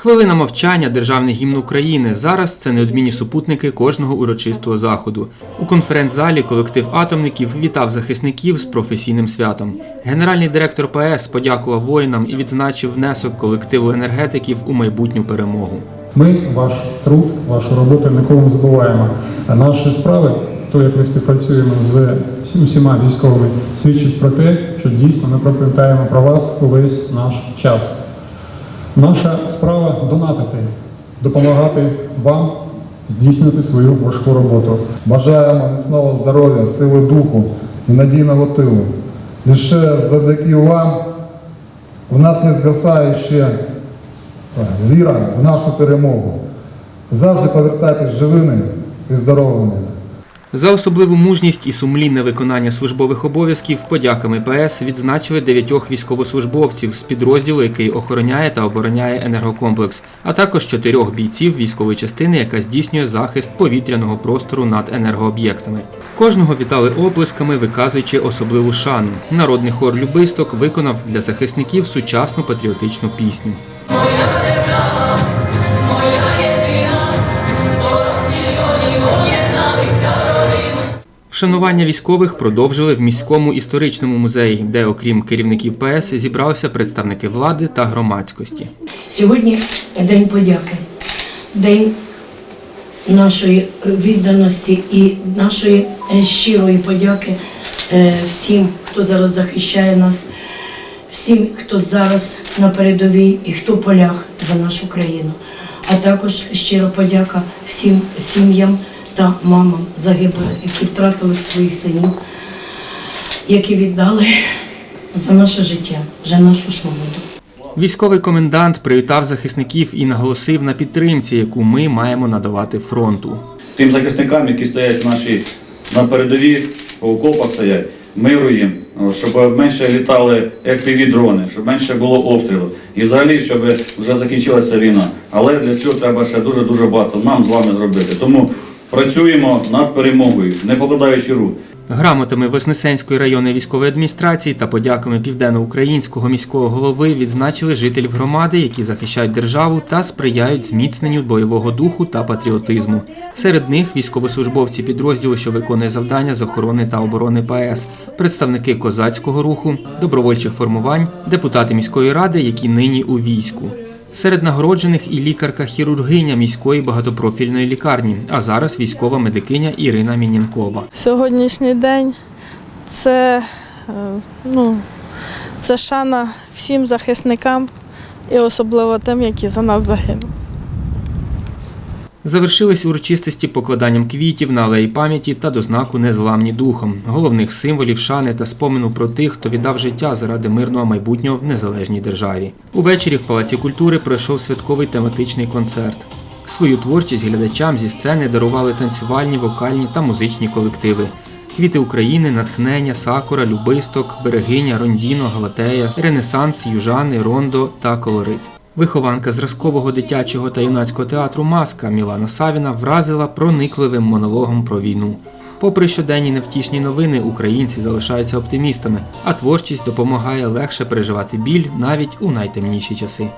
Хвилина мовчання Державний гімн України. Зараз це неодмінні супутники кожного урочистого заходу. У конференц-залі колектив атомників вітав захисників з професійним святом. Генеральний директор ПС подякував воїнам і відзначив внесок колективу енергетиків у майбутню перемогу. Ми ваш труд, вашу роботу ніколи не забуваємо. Наші справи, то як ми співпрацюємо з усіма військовими, свідчить про те, що дійсно ми пам'ятаємо про вас увесь наш час. Наша справа донатити, допомагати вам здійснювати свою важку роботу. Бажаємо міцного здоров'я, сили духу і надійного тилу. Лише завдяки вам в нас не згасає ще е, віра в нашу перемогу. Завжди повертайтесь живими і здоровими. За особливу мужність і сумлінне виконання службових обов'язків подяками ПС відзначили дев'ятьох військовослужбовців з підрозділу, який охороняє та обороняє енергокомплекс, а також чотирьох бійців військової частини, яка здійснює захист повітряного простору над енергооб'єктами. Кожного вітали оплесками, виказуючи особливу шану. Народний хор Любисток виконав для захисників сучасну патріотичну пісню. Вшанування військових продовжили в міському історичному музеї, де, окрім керівників ПС, зібралися представники влади та громадськості. Сьогодні День подяки, день нашої відданості і нашої е, щирої подяки е, всім, хто зараз захищає нас, всім, хто зараз на передовій і хто полях за нашу країну. А також щира подяка всім сім'ям та мамам загиблих, які втратили своїх синів, які віддали за наше життя, за нашу свободу. Військовий комендант привітав захисників і наголосив на підтримці, яку ми маємо надавати фронту. тим захисникам, які стоять наші на передовій, по окопах стоять, миру їм, щоб менше літали fpv дрони, щоб менше було обстрілів. І взагалі, щоб вже закінчилася війна. Але для цього треба ще дуже-дуже багато нам з вами зробити. Тому працюємо над перемогою, не покладаючи рук. Грамотами Вознесенської районної військової адміністрації та подяками південноукраїнського міського голови відзначили жителів громади, які захищають державу та сприяють зміцненню бойового духу та патріотизму. Серед них військовослужбовці підрозділу, що виконує завдання з охорони та оборони ПС, представники козацького руху, добровольчих формувань, депутати міської ради, які нині у війську. Серед нагороджених і лікарка-хірургиня міської багатопрофільної лікарні, а зараз військова медикиня Ірина Мінінкова. Сьогоднішній день це, е, ну, це шана всім захисникам і особливо тим, які за нас загинули. Завершились урочистості покладанням квітів на алеї пам'яті та до знаку незламні духом, головних символів шани та спомину про тих, хто віддав життя заради мирного майбутнього в незалежній державі. Увечері в Палаці культури пройшов святковий тематичний концерт. Свою творчість глядачам зі сцени дарували танцювальні, вокальні та музичні колективи. Квіти України, натхнення, сакура, любисток, берегиня, рондіно, галатея, ренесанс, южани, рондо та колорит. Вихованка зразкового дитячого та юнацького театру Маска Мілана Савіна вразила проникливим монологом про війну. Попри щоденні невтішні новини, українці залишаються оптимістами, а творчість допомагає легше переживати біль навіть у найтемніші часи.